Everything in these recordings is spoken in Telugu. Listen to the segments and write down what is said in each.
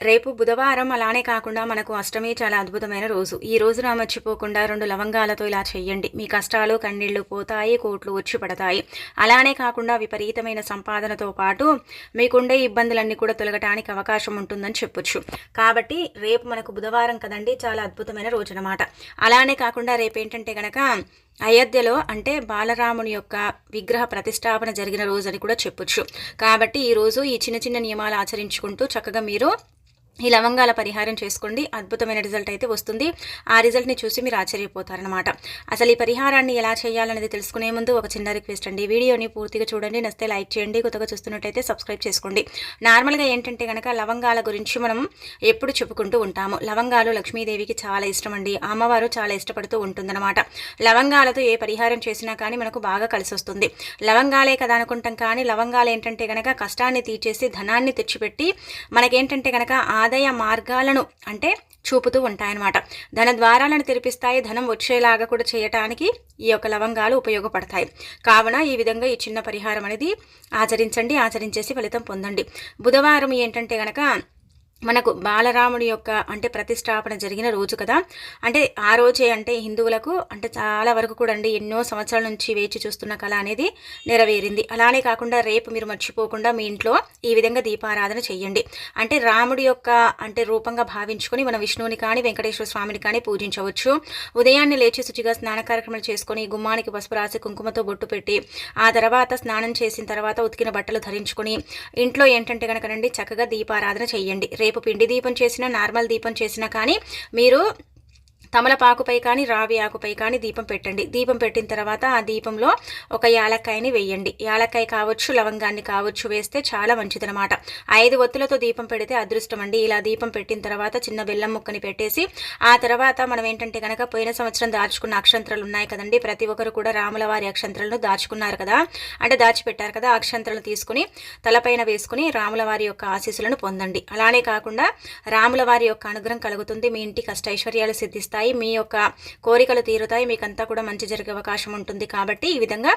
రేపు బుధవారం అలానే కాకుండా మనకు అష్టమి చాలా అద్భుతమైన రోజు. ఈ రోజున మర్చిపోకుండా రెండు లవంగాలతో ఇలా చెయ్యండి మీ కష్టాలు కన్నీళ్ళు పోతాయి కోట్లు వచ్చి పడతాయి. అలానే కాకుండా విపరీతమైన సంపాదనతో పాటు మీకుండే ఇబ్బందులన్నీ కూడా తొలగటానికి అవకాశం ఉంటుందని చెప్పొచ్చు. కాబట్టి రేపు మనకు బుధవారం కదండి చాలా అద్భుతమైన రోజు అనమాట అలానే కాకుండా రేపు ఏంటంటే గనక అయోధ్యలో అంటే బాలరాముని యొక్క విగ్రహ ప్రతిష్టాపన జరిగిన రోజు అని కూడా చెప్పొచ్చు. కాబట్టి ఈరోజు ఈ చిన్న చిన్న నియమాలు ఆచరించుకుంటూ చక్కగా మీరు ఈ లవంగాల పరిహారం చేసుకోండి. అద్భుతమైన రిజల్ట్ అయితే వస్తుంది. ఆ రిజల్ట్ని చూసి మీరు ఆశ్చర్యపోతారనమాట అసలు ఈ పరిహారాన్ని ఎలా చేయాలనేది తెలుసుకునే ముందు ఒక చిన్న రిక్వెస్ట్ అండి. వీడియోని పూర్తిగా చూడండి. నస్తే లైక్ చేయండి. కొత్తగా చూస్తున్నట్టయితే సబ్స్క్రైబ్ చేసుకోండి. నార్మల్గా ఏంటంటే కనుక లవంగాల గురించి మనం ఎప్పుడు చెప్పుకుంటూ ఉంటాము. లవంగాలు లక్ష్మీదేవికి చాలా ఇష్టం అండి. అమ్మవారు చాలా ఇష్టపడుతూ ఉంటుందన్నమాట. లవంగాలతో ఏ పరిహారం చేసినా కానీ మనకు బాగా కలిసి వస్తుంది. లవంగాలే కదా అనుకుంటాం కానీ లవంగాలు ఏంటంటే కనుక కష్టాన్ని తీర్చేసి ధనాన్ని తెచ్చిపెట్టి మనకేంటంటే కనుక ఆదాయ మార్గాలను అంటే చూపుతూ ఉంటాయన్నమాట. ధన ద్వారాలను తెరిపిస్తాయి. ధనం వచ్చేలాగా కూడా చేయటానికి ఈ యొక్క లవంగాలు ఉపయోగపడతాయి. కావున ఈ విధంగా ఈ చిన్న పరిహారం అనేది ఆచరించండి ఆచరించేసి ఫలితం పొందండి. బుధవారం ఏంటంటే కనుక మనకు బాలరాముడి యొక్క అంటే ప్రతిష్టాపన జరిగిన రోజు కదా. అంటే ఆ రోజే అంటే హిందువులకు అంటే చాలా వరకు కూడా అండి ఎన్నో సంవత్సరాల నుంచి వేచి చూస్తున్న కళ అనేది నెరవేరింది. అలానే కాకుండా రేపు మీరు మర్చిపోకుండా మీ ఇంట్లో ఈ విధంగా దీపారాధన చేయండి అంటే రాముడి యొక్క అంటే రూపంగా భావించుకొని మన విష్ణువుని కానీ వెంకటేశ్వర స్వామిని కానీ పూజించవచ్చు. ఉదయాన్నే లేచి శుచిగా స్నాన కార్యక్రమాలు చేసుకొని గుమ్మానికి పసుపు రాసి కుంకుమతో బొట్టు పెట్టి ఆ తర్వాత స్నానం చేసిన తర్వాత ఉతికిన బట్టలు ధరించుకొని ఇంట్లో ఏంటంటే కనుకనండి చక్కగా దీపారాధన చేయండి రేపు రేపు పిండి దీపం చేసినా నార్మల్ దీపం చేసినా కానీ మీరు తమలపాకుపై కానీ రావి ఆకుపై కానీ దీపం పెట్టండి. దీపం పెట్టిన తర్వాత ఆ దీపంలో ఒక యాలక్కాయని వేయండి. యాలక్కాయ కావచ్చు లవంగాన్ని కావచ్చు వేస్తే చాలా మంచిదనమాట ఐదు ఒత్తులతో దీపం పెడితే అదృష్టం అండి. ఇలా దీపం పెట్టిన తర్వాత చిన్న బెల్లం ముక్కని పెట్టేసి ఆ తర్వాత మనం ఏంటంటే కనుక పోయిన సంవత్సరం దాచుకున్న అక్షంత్రాలు ఉన్నాయి కదండి. ప్రతి ఒక్కరు కూడా రాముల వారి అక్షంత్రాలను దాచుకున్నారు కదా. అంటే దాచిపెట్టారు కదా. అక్షంతరాలను తీసుకుని తలపైన వేసుకుని రాముల వారి యొక్క ఆశీస్సులను పొందండి. అలానే కాకుండా రాముల వారి యొక్క అనుగ్రహం కలుగుతుంది. మీ ఇంటి కష్ట ఐశ్వర్యాలు సిద్ధిస్తాయి. తీరుతాయి మీ యొక్క కోరికలు తీరుతాయి మీకంతా కూడా మంచి జరిగే అవకాశం ఉంటుంది కాబట్టి ఈ విధంగా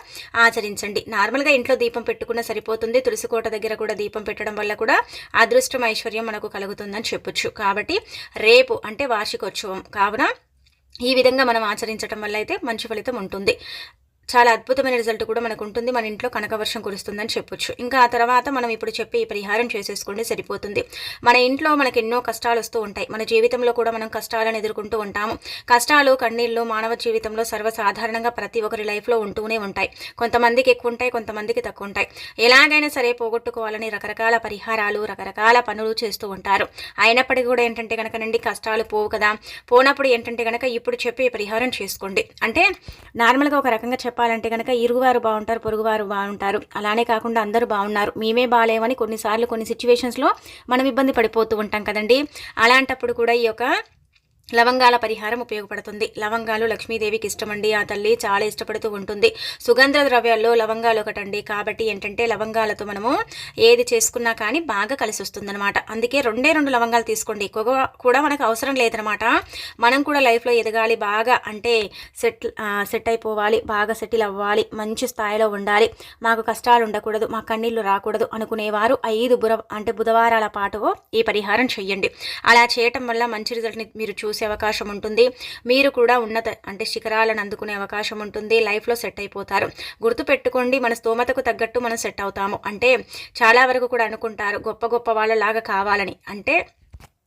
ఆచరించండి. నార్మల్గా ఇంట్లో దీపం పెట్టుకున్న సరిపోతుంది తులసికోట దగ్గర కూడా దీపం పెట్టడం వల్ల కూడా అదృష్టం ఐశ్వర్యం మనకు కలుగుతుందని చెప్పొచ్చు. కాబట్టి రేపు అంటే వార్షికోత్సవం. కావున ఈ విధంగా మనం ఆచరించడం వల్ల అయితే మంచి ఫలితం ఉంటుంది. చాలా అద్భుతమైన రిజల్ట్ కూడా మనకు ఉంటుంది మన ఇంట్లో కనకవర్షం కురుస్తుందని చెప్పొచ్చు. ఇంకా ఆ తర్వాత మనం ఇప్పుడు చెప్పి ఈ పరిహారం చేసేసుకుంటే సరిపోతుంది. మన ఇంట్లో మనకి ఎన్నో కష్టాలు వస్తూ ఉంటాయి. మన జీవితంలో కూడా మనం కష్టాలను ఎదుర్కొంటూ ఉంటాము. కష్టాలు కన్నీళ్ళు మానవ జీవితంలో సర్వసాధారణంగా ప్రతి ఒక్కరి లైఫ్లో ఉంటూనే ఉంటాయి. కొంతమందికి ఎక్కువ ఉంటాయి కొంతమందికి తక్కువ ఉంటాయి. ఎలాగైనా సరే పోగొట్టుకోవాలని రకరకాల పరిహారాలు రకరకాల పనులు చేస్తూ ఉంటారు. అయినప్పటికీ కూడా ఏంటంటే కనుక నుండి కష్టాలు పోవు కదా. పోనప్పుడు ఏంటంటే కనుక ఇప్పుడు చెప్పి పరిహారం చేసుకోండి. అంటే నార్మల్గా ఒక రకంగా చెప్పాలంటే కనుక ఇరుగువారు బాగుంటారు పొరుగువారు బాగుంటారు. అలానే కాకుండా అందరూ బాగున్నారు. మేమే బాగాలేమని కొన్నిసార్లు కొన్ని సిచ్యువేషన్స్లో మనం ఇబ్బంది పడిపోతూ ఉంటాం కదండి. అలాంటప్పుడు కూడా ఈ యొక్క లవంగాల పరిహారం ఉపయోగపడుతుంది. లవంగాలు లక్ష్మీదేవికి ఇష్టమండి. ఆ తల్లి చాలా ఇష్టపడుతూ ఉంటుంది. సుగంధ ద్రవ్యాల్లో లవంగాలు ఒకటండి. కాబట్టి ఏంటంటే లవంగాలతో మనము ఏది చేసుకున్నా కానీ బాగా కలిసి వస్తుందనమాట అందుకే రెండే రెండు లవంగాలు తీసుకోండి. ఎక్కువగా కూడా మనకు అవసరం లేదనమాట మనం కూడా లైఫ్లో ఎదగాలి. బాగా అంటే సెట్ సెట్ అయిపోవాలి. బాగా సెటిల్ అవ్వాలి. మంచి స్థాయిలో ఉండాలి. మాకు కష్టాలు ఉండకూడదు. మా కన్నీళ్ళు రాకూడదు అనుకునేవారు ఐదు బుర అంటే బుధవారాల పాటు ఈ పరిహారం చెయ్యండి అలా చేయటం వల్ల మంచి రిజల్ట్ని మీరు చూసి చూసే అవకాశం ఉంటుంది. మీరు కూడా ఉన్నత అంటే శిఖరాలను అందుకునే అవకాశం ఉంటుంది. లైఫ్లో సెట్ అయిపోతారు. గుర్తుపెట్టుకోండి మన స్తోమతకు తగ్గట్టు మనం సెట్ అవుతాము. అంటే చాలా వరకు కూడా అనుకుంటారు గొప్ప గొప్ప వాళ్ళలాగా కావాలని. అంటే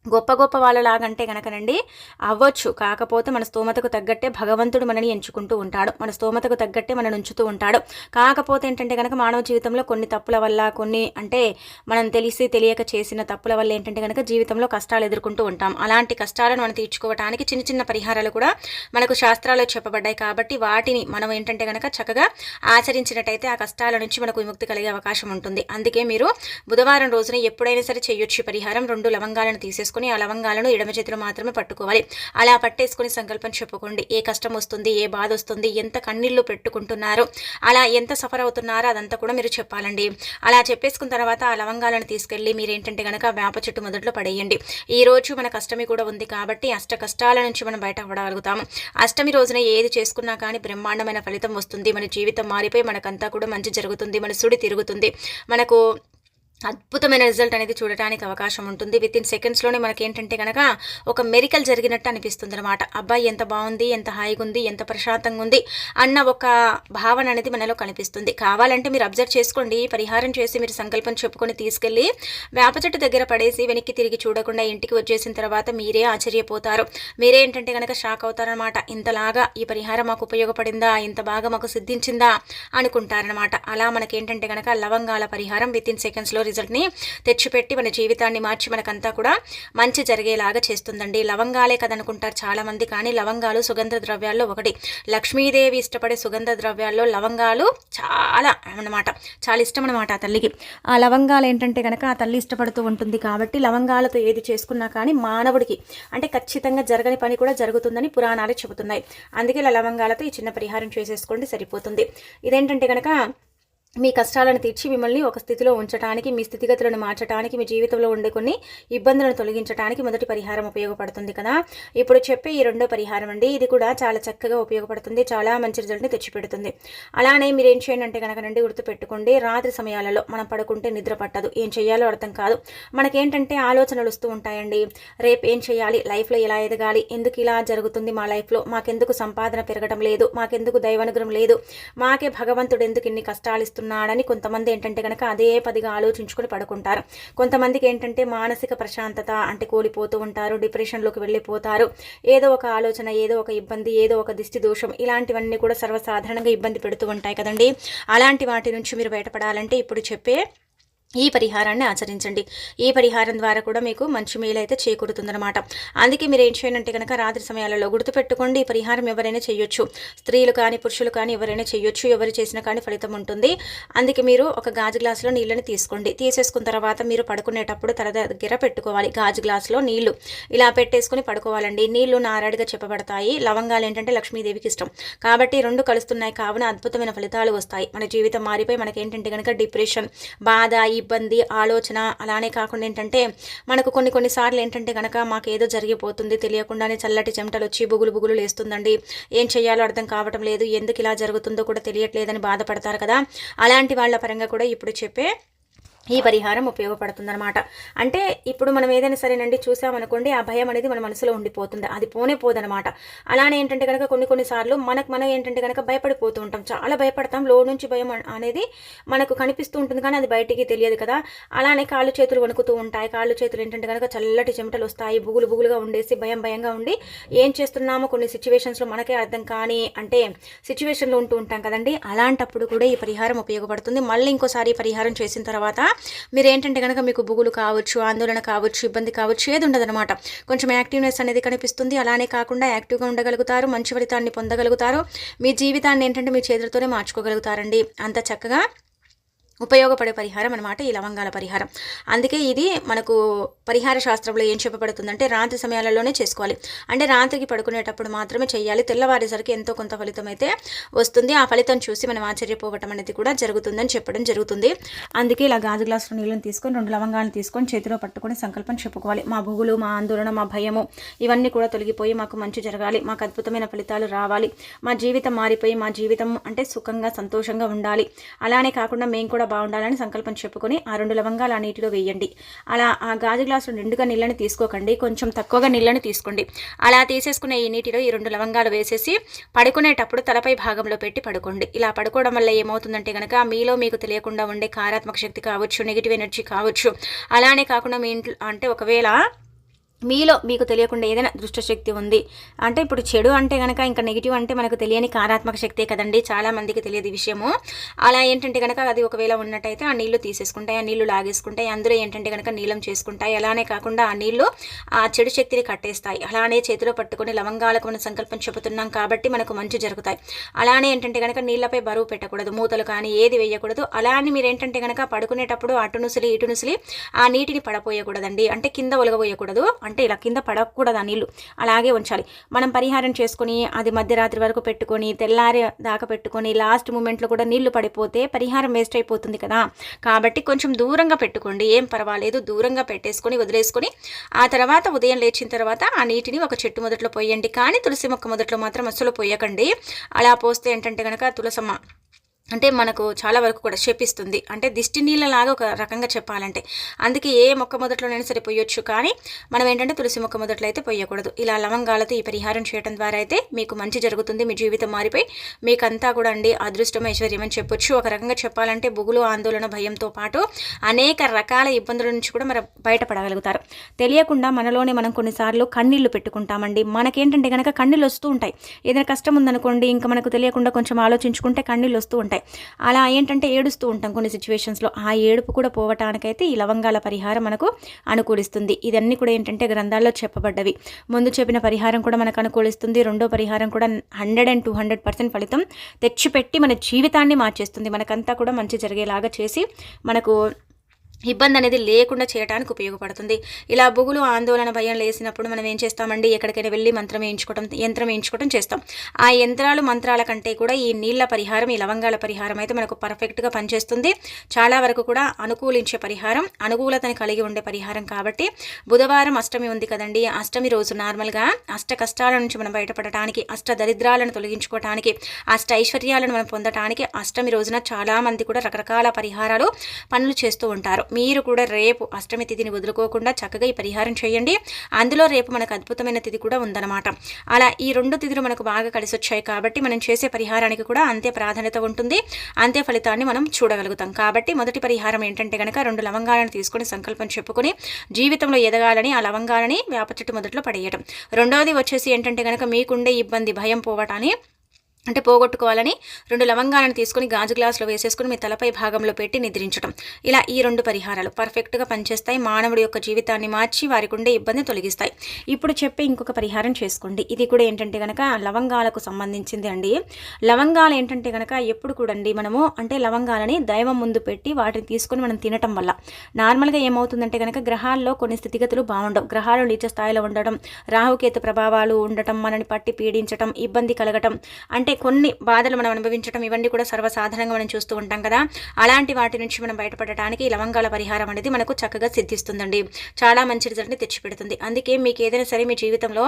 గొప్ప గొప్ప వాళ్ళలాగంటే కనుకనండి అవ్వచ్చు. కాకపోతే మన స్తోమతకు తగ్గట్టే భగవంతుడు మనని ఎంచుకుంటూ ఉంటాడు. మన స్తోమతకు తగ్గట్టే మనని ఉంచుతూ ఉంటాడు. కాకపోతే ఏంటంటే కనుక మానవ జీవితంలో కొన్ని తప్పుల వల్ల కొన్ని అంటే మనం తెలిసి తెలియక చేసిన తప్పుల వల్ల ఏంటంటే కనుక జీవితంలో కష్టాలు ఎదుర్కొంటూ ఉంటాం. అలాంటి కష్టాలను మనం తీర్చుకోవడానికి చిన్న చిన్న పరిహారాలు కూడా మనకు శాస్త్రాలు చెప్పబడ్డాయి. కాబట్టి వాటిని మనం ఏంటంటే కనుక చక్కగా ఆచరించినట్టయితే ఆ కష్టాల నుంచి మనకు విముక్తి కలిగే అవకాశం ఉంటుంది. అందుకే మీరు బుధవారం రోజున ఎప్పుడైనా సరే చేయొచ్చు పరిహారం. రెండు లవంగాలను తీసేసి చేసుకుని ఆ లవంగాలను ఎడమ చేతిలో మాత్రమే పట్టుకోవాలి. అలా పట్టేసుకుని సంకల్పం చెప్పుకోండి. ఏ కష్టం వస్తుంది ఏ బాధ వస్తుంది ఎంత కన్నీళ్ళు పెట్టుకుంటున్నారో అలా ఎంత సఫర్ అవుతున్నారో అదంతా కూడా మీరు చెప్పాలండి. అలా చెప్పేసుకున్న తర్వాత ఆ లవంగాలను తీసుకెళ్ళి మీరు ఏంటంటే కనుక వేప చెట్టు మొదట్లో పడేయండి. ఈ రోజు మన కష్టమి కూడా ఉంది కాబట్టి అష్ట కష్టాల నుంచి మనం బయటపడగలుగుతాము. అష్టమి రోజున ఏది చేసుకున్నా కానీ బ్రహ్మాండమైన ఫలితం వస్తుంది. మన జీవితం మారిపోయి మనకంతా కూడా మంచి జరుగుతుంది. మన సుడి తిరుగుతుంది. మనకు అద్భుతమైన రిజల్ట్ అనేది చూడటానికి అవకాశం ఉంటుంది. విత్ ఇన్ సెకండ్స్లోనే మనకి ఏంటంటే కనుక ఒక మెరికల్ జరిగినట్టు అనిపిస్తుంది అనమాట అబ్బాయి ఎంత బాగుంది ఎంత హాయిగా ఉంది ఎంత ప్రశాంతంగా ఉంది అన్న ఒక భావన అనేది మనలో కనిపిస్తుంది. కావాలంటే మీరు అబ్జర్వ్ చేసుకోండి పరిహారం చేసి మీరు సంకల్పం చెప్పుకొని తీసుకెళ్ళి వేప చెట్టు దగ్గర పడేసి వెనక్కి తిరిగి చూడకుండా ఇంటికి వచ్చేసిన తర్వాత మీరే ఆశ్చర్యపోతారు. మీరే ఏంటంటే కనుక షాక్ అవుతారనమాట ఇంతలాగా ఈ పరిహారం మాకు ఉపయోగపడిందా ఇంత బాగా మాకు సిద్ధించిందా అనుకుంటారనమాట అలా మనకేంటంటే కనుక లవంగాల పరిహారం విత్ ఇన్ సెకండ్స్లో రిజల్ట్ని తెచ్చిపెట్టి మన జీవితాన్ని మార్చి మనకంతా కూడా మంచి జరిగేలాగా చేస్తుందండి. లవంగాలే కదనుకుంటారు చాలామంది కానీ లవంగాలు సుగంధ ద్రవ్యాల్లో ఒకటి. లక్ష్మీదేవి ఇష్టపడే సుగంధ ద్రవ్యాల్లో లవంగాలు చాలా అనమాట చాలా ఇష్టం అనమాట ఆ తల్లికి. ఆ లవంగాలు ఏంటంటే కనుక ఆ తల్లి ఇష్టపడుతూ ఉంటుంది కాబట్టి లవంగాలతో ఏది చేసుకున్నా కానీ మానవుడికి అంటే ఖచ్చితంగా జరగని పని కూడా జరుగుతుందని పురాణాలు చెబుతున్నాయి. అందుకే ఇలా లవంగాలతో ఈ చిన్న పరిహారం చేసేసుకోండి సరిపోతుంది. ఇదేంటంటే కనుక మీ కష్టాలను తీర్చి మిమ్మల్ని ఒక స్థితిలో ఉంచడానికి మీ స్థితిగతులను మార్చడానికి మీ జీవితంలో ఉండే కొన్ని ఇబ్బందులను తొలగించడానికి మొదటి పరిహారం ఉపయోగపడుతుంది కదా. ఇప్పుడు చెప్పే ఈ రెండో పరిహారం అండి. ఇది కూడా చాలా చక్కగా ఉపయోగపడుతుంది చాలా మంచి రిజల్ట్ని తెచ్చిపెడుతుంది. అలానే మీరు ఏం చేయండి అంటే కనుక రండి గుర్తుపెట్టుకోండి. రాత్రి సమయాలలో మనం పడుకుంటే నిద్ర పట్టదు. ఏం చేయాలో అర్థం కాదు. మనకేంటంటే ఆలోచనలు వస్తూ ఉంటాయండి. రేపు ఏం చేయాలి? లైఫ్లో ఎలా ఎదగాలి? ఎందుకు ఇలా జరుగుతుంది మా లైఫ్లో? మాకెందుకు సంపాదన పెరగడం లేదు. మాకెందుకు దైవానుగ్రహం లేదు? మాకే భగవంతుడు ఎందుకు ఇన్ని కష్టాలు చేస్తున్నాడని కొంతమంది ఏంటంటే కనుక అదే పదిగా ఆలోచించుకొని పడుకుంటారు. కొంతమందికి ఏంటంటే మానసిక ప్రశాంతత అంటే కోల్పోతూ ఉంటారు డిప్రెషన్లోకి వెళ్ళిపోతారు. ఏదో ఒక ఆలోచన ఏదో ఒక ఇబ్బంది ఏదో ఒక దిష్టి దోషం ఇలాంటివన్నీ కూడా సర్వసాధారణంగా ఇబ్బంది పెడుతూ ఉంటాయి కదండి. అలాంటి వాటి నుంచి మీరు బయటపడాలంటే ఇప్పుడు చెప్పే ఈ పరిహారాన్ని ఆచరించండి. ఈ పరిహారం ద్వారా కూడా మీకు మంచి మేలైతే చేకూరుతుందనమాట అందుకే మీరు ఏం చేయాలంటే కనుక రాత్రి సమయాలలో గుర్తుపెట్టుకోండి ఈ పరిహారం ఎవరైనా చేయొచ్చు. స్త్రీలు కానీ పురుషులు కానీ ఎవరైనా చేయొచ్చు. ఎవరు చేసినా కానీ ఫలితం ఉంటుంది. అందుకే మీరు ఒక గాజు గ్లాసులో నీళ్ళని తీసుకోండి. తీసేసుకున్న తర్వాత మీరు పడుకునేటప్పుడు తల దగ్గర పెట్టుకోవాలి. గాజు గ్లాసులో నీళ్ళు. ఇలా పెట్టేసుకుని పడుకోవాలండి. నీళ్ళు నారాడిగా చెప్పబడతాయి. లవంగాలు ఏంటంటే లక్ష్మీదేవికి ఇష్టం. కాబట్టి రెండు కలుస్తున్నాయి. కావున అద్భుతమైన ఫలితాలు వస్తాయి. మన జీవితం మారిపోయి మనకి ఏంటంటే కనుక డిప్రెషన్ బాధ ఇబ్బంది ఆలోచన అలానే కాకుండా ఏంటంటే మనకు కొన్ని కొన్నిసార్లు ఏంటంటే కనుక మాకు ఏదో జరిగిపోతుంది తెలియకుండానే చల్లటి చెమటలు వచ్చి బుగులు బుగులు లేస్తుందండి. ఏం చేయాలో అర్థం కావటం లేదు ఎందుకు ఇలా జరుగుతుందో కూడా తెలియట్లేదని బాధపడతారు కదా. అలాంటి వాళ్ళ పరంగా కూడా ఇప్పుడు చెప్పే ఈ పరిహారం ఉపయోగపడుతుందన్నమాట. అంటే ఇప్పుడు మనం ఏదైనా సరేనండి చూసామనుకోండి ఆ భయం అనేది మన మనసులో ఉండిపోతుంది. అది పోనే పోదనమాట అలానే ఏంటంటే కనుక కొన్ని కొన్నిసార్లు మనకు మనం ఏంటంటే కనుక భయపడిపోతూ ఉంటాం. చాలా భయపడతాం. లో నుంచి భయం అనేది మనకు కనిపిస్తూ ఉంటుంది కానీ అది బయటికి తెలియదు కదా. అలానే కాళ్ళు చేతులు వణుకుతూ ఉంటాయి. కాళ్ళు చేతులు ఏంటంటే కనుక చల్లటి చెమటలు వస్తాయి. బుగులు బుగులుగా ఉండేసి భయం భయంగా ఉండి ఏం చేస్తున్నామో కొన్ని సిచ్యువేషన్స్లో మనకే అర్థం కానీ అంటే సిచ్యువేషన్లో ఉంటూ ఉంటాం కదండి. అలాంటప్పుడు కూడా ఈ పరిహారం ఉపయోగపడుతుంది. మళ్ళీ ఇంకోసారి పరిహారం చేసిన తర్వాత మీరు ఏంటంటే కనుక మీకు బుగులు కావచ్చు ఆందోళన కావచ్చు ఇబ్బంది కావచ్చు ఏది ఉండదనమాట కొంచెం యాక్టివ్నెస్ అనేది కనిపిస్తుంది. అలానే కాకుండా యాక్టివ్గా ఉండగలుగుతారు మంచి ఫలితాన్ని పొందగలుగుతారు. మీ జీవితాన్ని ఏంటంటే మీ చేతులతోనే మార్చుకోగలుగుతారండి. అంత చక్కగా ఉపయోగపడే పరిహారం అనమాట ఈ లవంగాల పరిహారం. అందుకే ఇది మనకు పరిహార శాస్త్రంలో ఏం చెప్పబడుతుందంటే రాత్రి సమయాలలోనే చేసుకోవాలి. అంటే రాత్రికి పడుకునేటప్పుడు మాత్రమే చేయాలి. తెల్లవారేసరికి ఎంతో కొంత ఫలితం అయితే వస్తుంది. ఆ ఫలితం చూసి మనం ఆశ్చర్యపోవటం అనేది కూడా జరుగుతుందని చెప్పడం జరుగుతుంది. అందుకే ఇలా గాజు గ్లాసులో నీళ్ళని తీసుకొని రెండు లవంగాలను తీసుకొని చేతిలో పట్టుకొని సంకల్పం చెప్పుకోవాలి. మా భూగులు మా ఆందోళన మా భయము ఇవన్నీ కూడా తొలగిపోయి మాకు మంచి జరగాలి. మాకు అద్భుతమైన ఫలితాలు రావాలి. మా జీవితం మారిపోయి మా జీవితం అంటే సుఖంగా సంతోషంగా ఉండాలి. అలానే కాకుండా మేము కూడా బాగుండాలని సంకల్పం చెప్పుకొని ఆ రెండు లవంగాలు ఆ నీటిలో వేయండి. అలా ఆ గాజు గ్లాసులో నిండుగా నీళ్ళని తీసుకోకండి. కొంచెం తక్కువగా నీళ్ళని తీసుకోండి. అలా తీసేసుకునే ఈ నీటిలో ఈ రెండు లవంగాలు వేసేసి పడుకునేటప్పుడు తలపై భాగంలో పెట్టి పడుకోండి. ఇలా పడుకోవడం వల్ల ఏమవుతుందంటే కనుక మీలో మీకు తెలియకుండా ఉండే కారాత్మక శక్తి కావచ్చు నెగిటివ్ ఎనర్జీ కావచ్చు. అలానే కాకుండా మీ ఇంట్లో అంటే ఒకవేళ మీలో మీకు తెలియకుండా ఏదైనా దుష్టశక్తి ఉంది. అంటే ఇప్పుడు చెడు అంటే కనుక ఇంకా నెగిటివ్ అంటే మనకు తెలియని కారాత్మక శక్తే కదండి. చాలా మందికి తెలియదు విషయము. అలా ఏంటంటే కనుక అది ఒకవేళ ఉన్నట్టయితే ఆ నీళ్ళు తీసేసుకుంటాయి ఆ నీళ్ళు లాగేసుకుంటాయి అందులో ఏంటంటే కనుక నీలం చేసుకుంటాయి. అలానే కాకుండా ఆ నీళ్ళు ఆ చెడు శక్తిని కట్టేస్తాయి. అలానే చేతిలో పట్టుకుని లవంగాలకు మన సంకల్పం చెబుతున్నాం కాబట్టి మనకు మంచి జరుగుతాయి. అలానే ఏంటంటే కనుక నీళ్ళపై బరువు పెట్టకూడదు మూతలు కానీ ఏది వేయకూడదు. అలానే మీరు ఏంటంటే కనుక పడుకునేటప్పుడు అటు నుసిలి ఇటు ఆ నీటిని పడపోయకూడదండి. అంటే కింద ఒలగబోయకూడదు. అంటే ఇలా కింద పడకూడదు ఆ నీళ్ళు అలాగే ఉంచాలి. మనం పరిహారం చేసుకొని అది మధ్యరాత్రి వరకు పెట్టుకొని తెల్లారి దాకా పెట్టుకొని లాస్ట్ మూమెంట్లో కూడా నీళ్ళు పడిపోతే పరిహారం వేస్ట్ అయిపోతుంది కదా. కాబట్టి కొంచెం దూరంగా పెట్టుకోండి. ఏం పర్వాలేదు. దూరంగా పెట్టేసుకొని వదిలేసుకొని ఆ తర్వాత ఉదయం లేచిన తర్వాత ఆ నీటిని ఒక చెట్టు మొదట్లో పోయండి. కానీ తులసి మొక్క మొదట్లో మాత్రం అస్సలు పోయకండి. అలా పోస్తే ఏంటంటే కనుక తులసమ్మ అంటే మనకు చాలా వరకు కూడా శపిస్తుంది అంటే దిష్టి నీళ్ళలాగా ఒక రకంగా చెప్పాలంటే. అందుకే ఏ మొక్క మొదట్లోనైనా సరే పొయ్యొచ్చు కానీ మనం ఏంటంటే తులసి మొక్క మొదట్లో అయితే పొయ్యకూడదు ఇలా లవంగాలతో ఈ పరిహారం చేయడం ద్వారా అయితే మీకు మంచి జరుగుతుంది మీ జీవితం మారిపోయి మీకంతా కూడా అండి అదృష్టం ఐశ్వర్యం అని చెప్పొచ్చు. ఒక రకంగా చెప్పాలంటే బుగులు ఆందోళన భయంతో పాటు అనేక రకాల ఇబ్బందుల నుంచి కూడా మనం బయటపడగలుగుతారు. తెలియకుండా మనలోనే మనం కొన్నిసార్లు కన్నీళ్ళు పెట్టుకుంటామండి. మనకేంటంటే కనుక కన్నీళ్ళు వస్తూ ఉంటాయి. ఏదైనా కష్టం ఉందనుకోండి ఇంకా మనకు తెలియకుండా కొంచెం ఆలోచించుకుంటే కన్నీళ్ళు వస్తూ ఉంటాయి. అలా ఏంటంటే ఏడుస్తూ ఉంటాం కొన్ని సిచ్యువేషన్స్లో ఆ ఏడుపు కూడా పోవటానికైతే ఈ లవంగాల పరిహారం మనకు అనుకూలిస్తుంది. ఇదన్నీ కూడా ఏంటంటే గ్రంథాల్లో చెప్పబడ్డవి. ముందు చెప్పిన పరిహారం కూడా మనకు అనుకూలిస్తుంది. రెండో పరిహారం కూడా hundred and two hundred percent ఫలితం తెచ్చిపెట్టి మన జీవితాన్ని మార్చేస్తుంది. మనకంతా కూడా మంచి జరిగేలాగా చేసి మనకు ఇబ్బంది అనేది లేకుండా చేయడానికి ఉపయోగపడుతుంది. ఇలా బుగులు ఆందోళన భయం లేసినప్పుడు మనం ఏం చేస్తామండి? ఎక్కడికైనా వెళ్ళి మంత్రం వేయించుకోవడం యంత్రం వేయించుకోవడం చేస్తాం. ఆ యంత్రాలు మంత్రాల కంటే కూడా ఈ నీళ్ళ పరిహారం ఈ లవంగాల పరిహారం అయితే మనకు పర్ఫెక్ట్గా పనిచేస్తుంది. చాలా వరకు కూడా అనుకూలించే పరిహారం అనుకూలతని కలిగి ఉండే పరిహారం కాబట్టి బుధవారం అష్టమి ఉంది కదండి. అష్టమి రోజు నార్మల్గా అష్ట కష్టాల నుంచి మనం బయటపడటానికి అష్ట దరిద్రాలను తొలగించుకోవటానికి అష్ట ఐశ్వర్యాలను మనం పొందటానికి అష్టమి రోజున చాలామంది కూడా రకరకాల పరిహారాలు పనులు చేస్తూ ఉంటారు. మీరు కూడా రేపు అష్టమి తిథిని వదులుకోకుండా చక్కగా ఈ పరిహారం చేయండి. అందులో రేపు మనకు అద్భుతమైన తిథి కూడా ఉందన్నమాట. అలా ఈ రెండు తిథులు మనకు బాగా కలిసి వచ్చాయి కాబట్టి మనం చేసే పరిహారానికి కూడా అంతే ప్రాధాన్యత ఉంటుంది. అంతే ఫలితాన్ని మనం చూడగలుగుతాం. కాబట్టి మొదటి పరిహారం ఏంటంటే కనుక రెండు లవంగాలను తీసుకొని సంకల్పం చెప్పుకొని జీవితంలో ఎదగాలని ఆ లవంగాలని వేప చెట్టు మొదట్లో పడేయడం రెండవది వచ్చేసి ఏంటంటే కనుక మీకుండే ఇబ్బంది భయం పోవటాన్ని అంటే పోగొట్టుకోవాలని రెండు లవంగాలను తీసుకొని గాజు గ్లాసులో వేసేసుకుని మీ తలపై భాగంలో పెట్టి నిద్రించడం ఇలా ఈ రెండు పరిహారాలు పర్ఫెక్ట్గా పనిచేస్తాయి. మానవుడి యొక్క జీవితాన్ని మార్చి వారికి ఉండే ఇబ్బంది తొలగిస్తాయి. ఇప్పుడు చెప్పే ఇంకొక పరిహారం చేసుకోండి. ఇది కూడా ఏంటంటే కనుక లవంగాలకు సంబంధించింది అండి. లవంగాలు ఏంటంటే కనుక ఎప్పుడు కూడా అండి మనము అంటే లవంగాలని దైవం ముందు పెట్టి వాటిని తీసుకొని మనం తినటం వల్ల. నార్మల్గా ఏమవుతుందంటే కనుక గ్రహాల్లో కొన్ని స్థితిగతులు బాగుండవు. గ్రహాలు నీచ స్థాయిలో ఉండడం రాహుకేతు ప్రభావాలు ఉండటం మనని పట్టి పీడించటం ఇబ్బంది కలగటం. అంటే అంటే కొన్ని బాధలు మనం అనుభవించడం ఇవన్నీ కూడా సర్వసాధారణంగా మనం చూస్తూ ఉంటాం కదా. అలాంటి వాటి నుంచి మనం బయటపడటానికి లవంగాల పరిహారం అనేది మనకు చక్కగా సిద్ధిస్తుందండి. చాలా మంచి రిజల్ట్ని తెచ్చిపెడుతుంది. అందుకే మీకు ఏదైనా సరే మీ జీవితంలో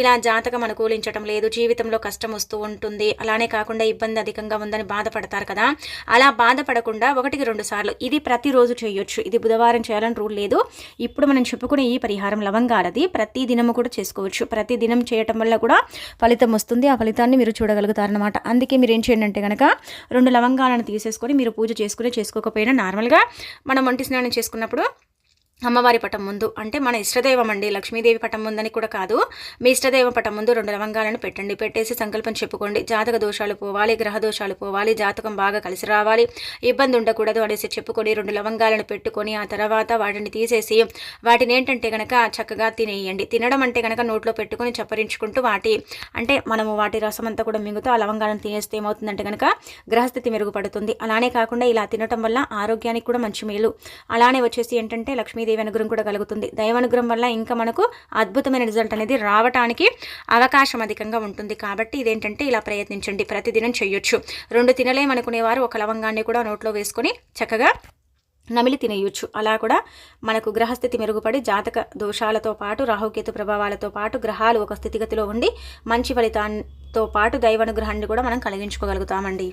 ఇలా జాతకం అనుకూలించడం లేదు జీవితంలో కష్టం వస్తూ ఉంటుంది అలానే కాకుండా ఇబ్బంది అధికంగా ఉందని బాధపడతారు కదా. అలా బాధపడకుండా ఒకటికి రెండు సార్లు ఇది ప్రతిరోజు చేయొచ్చు. ఇది బుధవారం చేయాలని రూల్ లేదు. ఇప్పుడు మనం చెప్పుకునే ఈ పరిహారం లవంగాలది ప్రతి దినము కూడా చేసుకోవచ్చు. ప్రతి దినం చేయటం వల్ల కూడా ఫలితం వస్తుంది. ఆ ఫలితాన్ని మీరు చూడగలుగుతారు. అనమాట అందుకే మీరు ఏం చేయండి అంటే కనుక రెండు లవంగాలను తీసేసుకొని మీరు పూజ చేసుకుని చేసుకోకపోయినా నార్మల్గా మనం వంటి స్నానం చేసుకున్నప్పుడు అమ్మవారి పటం ముందు అంటే మన ఇష్టదైవం అండి లక్ష్మీదేవి పటం ముందని కూడా కాదు. మీ ఇష్టదైవం పటం ముందు రెండు లవంగాలను పెట్టండి. పెట్టేసి సంకల్పం చెప్పుకోండి. జాతక దోషాలు పోవాలి గ్రహ దోషాలు పోవాలి జాతకం బాగా కలిసి రావాలి. ఇబ్బంది ఉండకూడదు అనేసి చెప్పుకొని రెండు లవంగాలను పెట్టుకొని ఆ తర్వాత వాటిని తీసేసి వాటిని ఏంటంటే కనుక చక్కగా తినేయండి. తినడం అంటే కనుక నోట్లో పెట్టుకొని చప్పరించుకుంటూ వాటి అంటే మనము వాటి రసం అంతా కూడా మింగుతూ ఆ లవంగాలను తినేస్తే ఏమవుతుందంటే కనుక గ్రహస్థితి మెరుగుపడుతుంది. అలానే కాకుండా ఇలా తినటం వల్ల ఆరోగ్యానికి కూడా మంచి మేలు. అలానే వచ్చేసి ఏంటంటే లక్ష్మీ లక్ష్మీదేవి అనుగ్రహం కూడా కలుగుతుంది. దైవానుగ్రహం వల్ల ఇంకా మనకు అద్భుతమైన రిజల్ట్ అనేది రావటానికి అవకాశం అధికంగా ఉంటుంది. కాబట్టి ఇదేంటంటే ఇలా ప్రయత్నించండి. ప్రతిదినం చేయొచ్చు రెండు తినలేమనుకునేవారు ఒక లవంగాన్ని కూడా నోట్లో వేసుకొని చక్కగా నమిలి తినేయొచ్చు. అలా కూడా మనకు గ్రహస్థితి మెరుగుపడి జాతక దోషాలతో పాటు రాహుకేతు ప్రభావాలతో పాటు గ్రహాలు ఒక స్థితిగతిలో ఉండి మంచి ఫలితాంతో పాటు దైవానుగ్రహాన్ని కూడా మనం కలిగించుకోగలుగుతామండి.